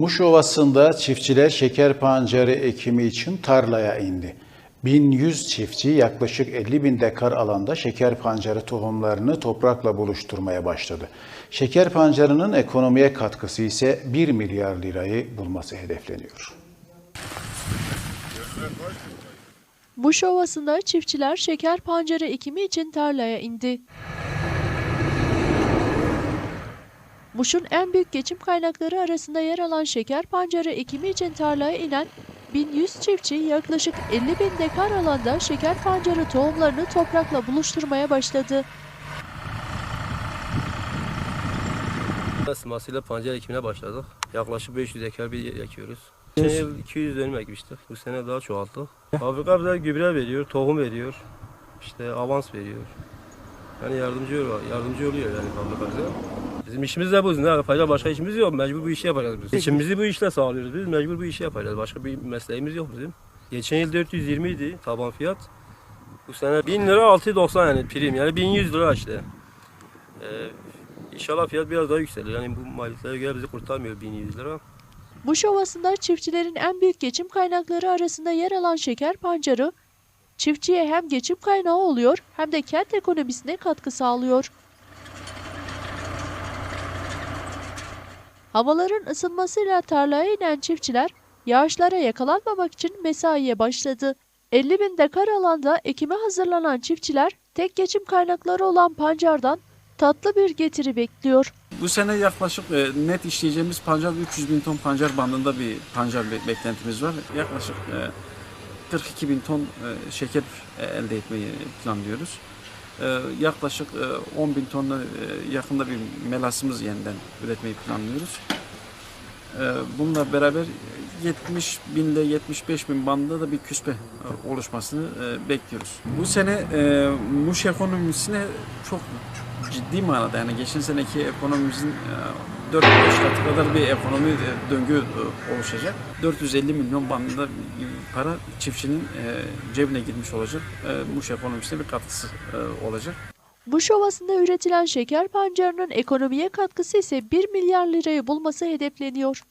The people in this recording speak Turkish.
Muş Ovası'nda çiftçiler şeker pancarı ekimi için tarlaya indi. 1100 çiftçi yaklaşık 50 bin dekar alanda şeker pancarı tohumlarını toprakla buluşturmaya başladı. Şeker pancarının ekonomiye katkısı ise 1 milyar lirayı bulması hedefleniyor. Muş Ovası'nda çiftçiler şeker pancarı ekimi için tarlaya indi. Muş'un en büyük geçim kaynakları arasında yer alan şeker pancarı ekimi için tarlaya inen 1100 çiftçi yaklaşık 50 bin dekar alanda şeker pancarı tohumlarını toprakla buluşturmaya başladı. Sımasıyla pancar ekimine başladık. Yaklaşık 500 dekar bir ekiyoruz. Geçen yıl 200 dönüm ekmiştik. Bu sene daha çoğalttık. Fabrika bize gübre veriyor, tohum veriyor. işte avans veriyor. Yani yardımcı oluyor, yardımcı oluyor yani fabrika bize. Bizim işimiz de bu. Ne yapacağız? Başka işimiz yok. Mecbur bu işi yapacağız biz. İşimizi bu işle sağlıyoruz biz. Mecbur bu işi yapacağız. Başka bir mesleğimiz yok bizim. Geçen yıl 420 idi taban fiyat. Bu sene 1000 lira 690 yani prim. Yani 1100 lira işte. Ee, İnşallah fiyat biraz daha yükselir. Yani bu maliyetlere göre bizi kurtarmıyor 1100 lira. Muş Ovası'nda çiftçilerin en büyük geçim kaynakları arasında yer alan şeker pancarı, çiftçiye hem geçim kaynağı oluyor hem de kent ekonomisine katkı sağlıyor. Havaların ısınmasıyla tarlaya inen çiftçiler yağışlara yakalanmamak için mesaiye başladı. 50 bin dekar alanda ekime hazırlanan çiftçiler tek geçim kaynakları olan pancardan tatlı bir getiri bekliyor. Bu sene yaklaşık e, net işleyeceğimiz pancar 300 bin ton pancar bandında bir pancar be- beklentimiz var. Yaklaşık e, 42 bin ton e, şeker e, elde etmeyi planlıyoruz. E, yaklaşık e, 10 bin tonla e, yakında bir melasımız yeniden üretmeyi planlıyoruz. E, bununla beraber 70 bin ile 75 bin bandında da bir küspe e, oluşmasını e, bekliyoruz. Bu sene e, Muş ekonomisine çok ciddi manada yani geçen seneki ekonomimizin e, 4-5 katı kadar bir ekonomi e, döngü e, oluşacak. 450 milyon bandında para çiftçinin e, cebine girmiş olacak. E, Muş ekonomisine bir katkısı e, olacak. Muş Ovası'nda üretilen şeker pancarının ekonomiye katkısı ise 1 milyar lirayı bulması hedefleniyor.